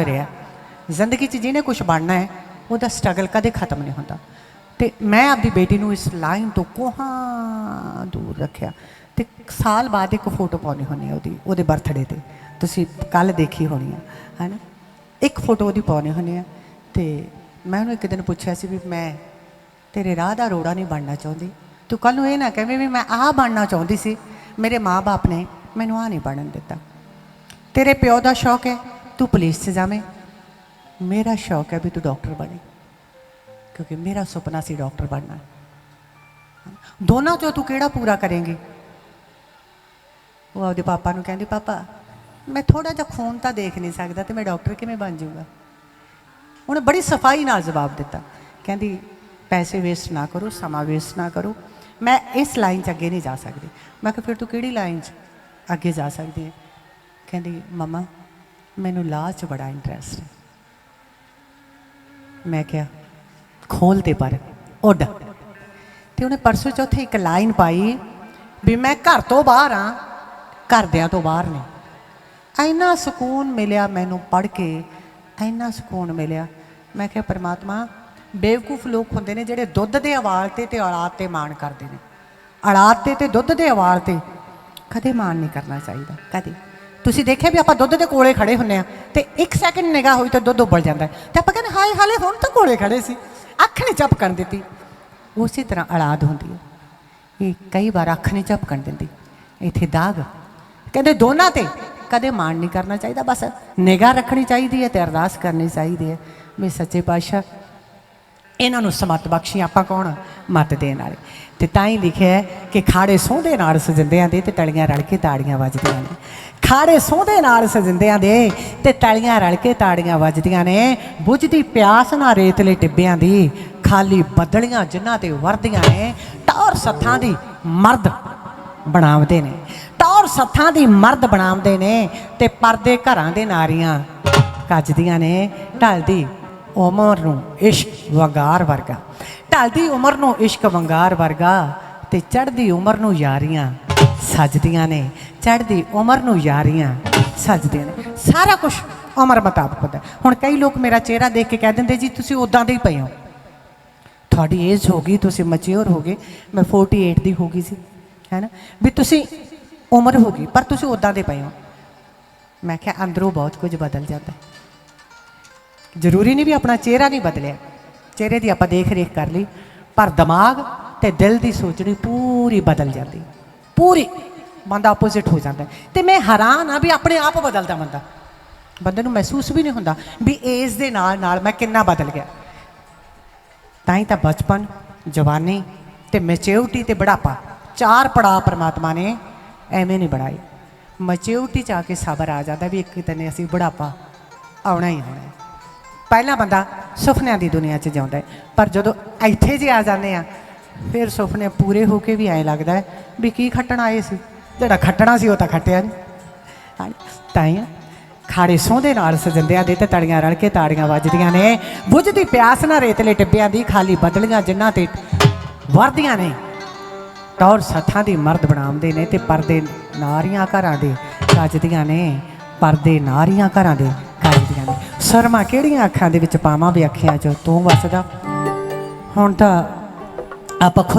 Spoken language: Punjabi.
ਰਿਹਾ ਜ਼ਿੰਦਗੀ 'ਚ ਜਿਹਨੇ ਕੁਝ ਬਣਨਾ ਹੈ, ਉਹਦਾ ਸਟਰਗਲ ਕਦੇ ਖਤਮ ਨਹੀਂ ਹੁੰਦਾ। ਤੇ ਮੈਂ ਆਪਦੀ ਬੇਟੀ ਨੂੰ ਇਸ ਲਾਈਨ ਤੋਂ ਕੋਹਾਂ ਦੂਰ ਰੱਖਿਆ। ਤੇ ਸਾਲ ਬਾਅਦ ਇੱਕ ਫੋਟੋ ਪਾਉਣੀ ਹੁੰਦੀ ਹੈ ਉਹਦੀ, ਉਹਦੇ ਬਰਥਡੇ ਤੇ। ਤੁਸੀਂ ਕੱਲ ਦੇਖੀ ਹੋਣੀ ਹੈ ਹੈਨਾ? ਇੱਕ ਫੋਟੋ ਉਹਦੀ ਪਾਉਣੀ ਹੁੰਦੀ ਹੈ ਤੇ ਮੈਂ ਉਹਨੂੰ ਇੱਕ ਦਿਨ ਪੁੱਛਿਆ ਸੀ ਵੀ ਮੈਂ ਤੇਰੇ ਰਾਹ ਦਾ ਰੋੜਾ ਨਹੀਂ ਬਣਨਾ ਚਾਹੁੰਦੀ। ਤੂੰ ਕੱਲ ਨੂੰ ਇਹ ਨਾ ਕਹਵੇਂ ਵੀ ਮੈਂ ਆਹ ਬਣਨਾ ਚਾਹੁੰਦੀ ਸੀ। ਮੇਰੇ ਮਾਪੇ ਨੇ ਮੈਨੂੰ ਆਹ ਨਹੀਂ ਬਣਨ ਦਿੱਤਾ। ਤੇਰੇ ਪਿਓ ਦਾ ਸ਼ੌਕ ਹੈ ਤੂੰ ਪੁਲਿਸ 'ਚ ਜਾਵੇਂ। ਮੇਰਾ ਸ਼ੌਕ ਹੈ ਵੀ ਤੂੰ ਡਾਕਟਰ ਬਣੇ, ਕਿਉਂਕਿ ਮੇਰਾ ਸੁਪਨਾ ਸੀ ਡਾਕਟਰ ਬਣਨਾ। ਦੋਨਾਂ ਚੋਂ ਤੂੰ ਕਿਹੜਾ ਪੂਰਾ ਕਰੇਂਗੀ? ਉਹ ਆਪਦੇ ਪਾਪਾ ਨੂੰ ਕਹਿੰਦੀ, ਪਾਪਾ, ਮੈਂ ਥੋੜਾ ਜਿਹਾ ਖੂਨ ਤਾਂ ਦੇਖ ਨਹੀਂ ਸਕਦਾ ਤੇ ਮੈਂ ਡਾਕਟਰ ਕਿਵੇਂ ਬਣ ਜਾਊਗਾ? ਉਹਨੇ ਬੜੀ ਸਫ਼ਾਈ ਨਾਲ ਜਵਾਬ ਦਿੱਤਾ। ਕਹਿੰਦੀ, ਪੈਸੇ ਵੇਸਟ ਨਾ ਕਰੋ, ਸਮਾਂ ਵੇਸਟ ਨਾ ਕਰੋ। ਮੈਂ ਇਸ ਲਾਈਨ 'ਚ ਅੱਗੇ ਨਹੀਂ ਜਾ ਸਕਦੀ। ਮੈਂ ਕਿਹਾ, ਫਿਰ ਤੂੰ ਕਿਹੜੀ ਲਾਈਨ 'ਚ ਅੱਗੇ ਜਾ ਸਕਦੀ ਹੈ? ਕਹਿੰਦੀ, ਮਮਾ ਮੈਨੂੰ ਲਾਹ 'ਚ ਬੜਾ ਇੰਟਰਸਟ ਹੈ। ਮੈਂ ਕਿਹਾ, ਖੋਲ ਤੇ ਪਰ, ਉੱਡ। ਤੇ ਉਹਨੇ ਪਰਸੋਂ ਚੌਥੇ ਇੱਕ ਲਾਈਨ ਪਾਈ ਵੀ ਮੈਂ ਘਰ ਤੋਂ ਬਾਹਰ ਆ ਘਰਦਿਆਂ ਤੋਂ ਬਾਹਰ ਨਹੀਂ। ਇੰਨਾ ਸਕੂਨ ਮਿਲਿਆ ਮੈਨੂੰ ਪੜ੍ਹ ਕੇ, ਇੰਨਾ ਸਕੂਨ ਮਿਲਿਆ। ਮੈਂ ਕਿਹਾ, ਪਰਮਾਤਮਾ, ਬੇਵਕੂਫ ਲੋਕ ਹੁੰਦੇ ਨੇ ਜਿਹੜੇ ਦੁੱਧ ਦੇ ਅਵਾਲ ਤੇ ਤੇ ਔਲਾਦ ਤੇ ਮਾਣ ਕਰਦੇ ਨੇ। ਔਲਾਦ ਤੇ ਤੇ ਦੁੱਧ ਦੇ ਅਵਾਲ ਤੇ ਕਦੇ ਮਾਣ ਨਹੀਂ ਕਰਨਾ ਚਾਹੀਦਾ, ਕਦੇ। ਤੁਸੀਂ ਦੇਖਿਆ ਵੀ ਆਪਾਂ ਦੁੱਧ ਦੇ ਕੋਲੇ ਖੜੇ ਹੁੰਨੇ ਆ ਤੇ ਇੱਕ ਸੈਕਿੰਡ ਨਿਗਾਹ ਹੋਈ ਤਾਂ ਦੁੱਧ ਉੱਬਲ ਜਾਂਦਾ ਹੈ। ਤੇ ਆਪਾਂ ਕਹਿੰਦੇ ਹਾਏ ਹਾਲੇ ਹੁਣ ਤਾਂ ਕੋਲੇ ਖੜੇ ਸੀ। ਅੱਖ ਨਹੀਂ ਝਪਕਣ ਦਿੱਤੀ। ਉਸੇ ਤਰ੍ਹਾਂ ਔਲਾਦ ਹੁੰਦੀ ਹੈ। ਇਹ ਕਈ ਵਾਰ ਅੱਖ ਨਹੀਂ ਝਪਕਣ ਦਿੰਦੀ। ਇੱਥੇ ਦਾਗ। ਕਹਿੰਦੇ ਦੋਨਾਂ ਤੇ ਕਦੇ ਮਾਣ ਨਹੀਂ ਕਰਨਾ ਚਾਹੀਦਾ, ਬਸ ਨਿਗਾਹ ਰੱਖਣੀ ਚਾਹੀਦੀ ਹੈ ਤੇ ਅਰਦਾਸ ਕਰਨੀ ਚਾਹੀਦੀ ਹੈ ਵੀ ਸੱਚੇ ਪਾਤਸ਼ਾਹ, ਇਹਨਾਂ ਨੂੰ ਸਮਤ ਬਖਸ਼ੀ ਆਪਾਂ ਕੌਣ? ਮਤ ਦੇਣ ਵਾਲੇ। ਤੇ ਤਾਂ ਹੀ ਲਿਖਿਆ ਕਿ ਖਾੜੇ ਸੋਹਦੇ ਨਾਲ ਸਜਿੰਦਿਆਂ ਦੇ ਤੇ ਤਲੀਆਂ ਰਲ ਕੇ ਤਾੜੀਆਂ ਵੱਜਦੀਆਂ ਨੇ। ਖਾਰੇ ਸੋਹਦੇ ਨਾਲ ਸਜਿੰਦਿਆਂ ਦੇ ਤੇ ਤਲੀਆਂ ਰਲ ਕੇ ਤਾੜੀਆਂ ਵੱਜਦੀਆਂ ਨੇ। ਬੁਝਦੀ ਪਿਆਸ ਨਾ ਰੇਤਲੇ ਟਿੱਬਿਆਂ ਦੀ, ਖਾਲੀ ਬੱਦਲੀਆਂ ਜਿਨ੍ਹਾਂ ਤੇ ਵਰਦੀਆਂ ਨੇ, ਟੌਰ ਸੱਥਾਂ ਦੀ ਮਰਦ ਬਣਾਉਂਦੇ ਨੇ। ਟੌਰ ਸੱਥਾਂ ਦੀ ਮਰਦ ਬਣਾਉਂਦੇ ਨੇ ਤੇ ਪਰਦੇ ਘਰਾਂ ਦੇ ਨਾਰੀਆਂ ਕੱਜਦੀਆਂ ਨੇ। ਢਲਦੀ ਉਮਰ ਨੂੰ ਇਸ਼ਕ ਵੰਗਾਰ ਵਰਗਾ। ਢਲਦੀ ਉਮਰ ਨੂੰ ਇਸ਼ਕ ਵੰਗਾਰ ਵਰਗਾ ਤੇ ਚੜ੍ਹਦੀ ਉਮਰ ਨੂੰ ਯਾਰੀਆਂ ਸਜਦੀਆਂ ਨੇ, ਚੜ੍ਹਦੀ ਉਮਰ ਨੂੰ ਯਾਰੀਆਂ ਸਜਦੀਆਂ ਨੇ। ਸਾਰਾ ਕੁਝ ਉਮਰ ਮੁਤਾਬਕ ਹੁੰਦਾ। ਹੁਣ ਕਈ ਲੋਕ ਮੇਰਾ ਚਿਹਰਾ ਦੇਖ ਕੇ ਕਹਿ ਦਿੰਦੇ, ਜੀ, ਤੁਸੀਂ ਉਦਾਂ ਦੇ ਹੀ ਪਏ ਹੋ। ਤੁਹਾਡੀ ਏਜ ਹੋ ਗਈ, ਤੁਸੀਂ ਮੈਚੁਰ ਹੋ ਗਏ। ਮੈਂ 48 ਦੀ ਹੋ ਗਈ ਸੀ, ਹੈ ਨਾ? ਵੀ ਤੁਸੀਂ ਉਮਰ ਹੋ ਗਈ, ਪਰ ਤੁਸੀਂ ਉਦਾਂ ਦੇ ਪਏ ਹੋ। ਮੈਂ ਕਿਹਾ, ਅੰਦਰੋਂ ਬਹੁਤ ਕੁਝ ਬਦਲ ਜਾਂਦਾ ਹੈ। ਜ਼ਰੂਰੀ ਨਹੀਂ ਵੀ ਆਪਣਾ ਚਿਹਰਾ ਨਹੀਂ ਬਦਲਿਆ। ਚਿਹਰੇ ਦੀ ਆਪਾਂ ਦੇਖ ਰੇਖ ਕਰ ਲਈ, ਪਰ ਦਿਮਾਗ ਤੇ ਦਿਲ ਦੀ ਸੋਚਣੀ ਪੂਰੀ ਬਦਲ ਜਾਂਦੀ ਪੂਰੀ ਬੰਦਾ ਆਪੋਜ਼ਿਟ ਹੋ ਜਾਂਦਾ ਹੈ। ਤੇ ਮੈਂ ਹੈਰਾਨ ਆ ਵੀ ਆਪਣੇ ਆਪ ਬਦਲਦਾ ਬੰਦਾ ਬੰਦੇ ਨੂੰ ਮਹਿਸੂਸ ਵੀ ਨਹੀਂ ਹੁੰਦਾ ਵੀ ਏਜ ਦੇ ਨਾਲ ਨਾਲ ਮੈਂ ਕਿੰਨਾ ਬਦਲ ਗਿਆ ਤਾਂ ਹੀ ਤਾਂ ਬਚਪਨ, ਜਵਾਨੀ ਤੇ ਮੈਚਿਓਰਿਟੀ ਤੇ ਬੁਢਾਪਾ, ਚਾਰ ਪੜਾਅ ਪਰਮਾਤਮਾ ਨੇ ਐਵੇਂ ਨਹੀਂ ਬਣਾਏ ਮੈਚਿਓਰਿਟੀ ਚ ਆ ਕੇ ਸਬਰ ਆ ਜਾਂਦਾ ਵੀ ਇੱਕ ਦਿਨ ਅਸੀਂ ਬੁਢਾਪਾ ਆਉਣਾ ਹੀ ਆਉਣਾ ਹੈ। ਪਹਿਲਾ ਬੰਦਾ ਸੁਪਨਿਆਂ ਦੀ ਦੁਨੀਆ 'ਚ ਜਿਉਂਦਾ ਪਰ ਜਦੋਂ ਇੱਥੇ ਜੇ ਆ ਜਾਂਦੇ ਆ ਫਿਰ ਸੁਪਨੇ ਪੂਰੇ ਹੋ ਕੇ ਵੀ ਐਂ ਲੱਗਦਾ ਹੈ ਵੀ ਕੀ ਖੱਟਣ ਆਏ ਸੀ। ਜਿਹੜਾ ਖੱਟਣਾ ਸੀ ਉਹ ਤਾਂ ਖੱਟਿਆ ਨਹੀਂ ਤਾਂ ਹੀ ਖਾੜੇ ਸੋਹਦੇ ਨਾਲ ਸਜੰਦਿਆਂ ਦੇ ਤੇ ਤੜੀਆਂ ਰਲ ਕੇ ਤਾੜੀਆਂ ਵੱਜਦੀਆਂ ਨੇ। ਬੁੱਝਦੀ ਪਿਆਸ ਨਾ ਰੇਤਲੇ ਟਿੱਬਿਆਂ ਦੀ ਖਾਲੀ ਬਦਲੀਆਂ ਜਿਨ੍ਹਾਂ ਤੇ ਵਰਦੀਆਂ ਨੇ। ਟੌਰ ਸੱਥਾਂ ਦੀ ਮਰਦ ਬਣਾਉਂਦੇ ਨੇ ਤੇ ਪਰਦੇ ਨਾਰੀਆਂ ਘਰਾਂ ਦੇ ਕੱਜਦੀਆਂ ਨੇ। ਪਰਦੇ ਨਾਰੀਆਂ ਘਰਾਂ ਦੇ ਕੱਜਦੀਆਂ ਨੇ। ਸ਼ਰਮਾ ਕਿਹੜੀਆਂ ਅੱਖਾਂ ਦੇ ਵਿੱਚ ਪਾਵਾਂ ਵੀ ਅੱਖਾਂ 'ਚ ਤੂੰ ਵਸਦਾ। ਹੁਣ ਤਾਂ ਆਪਾਂ ਖੁਦ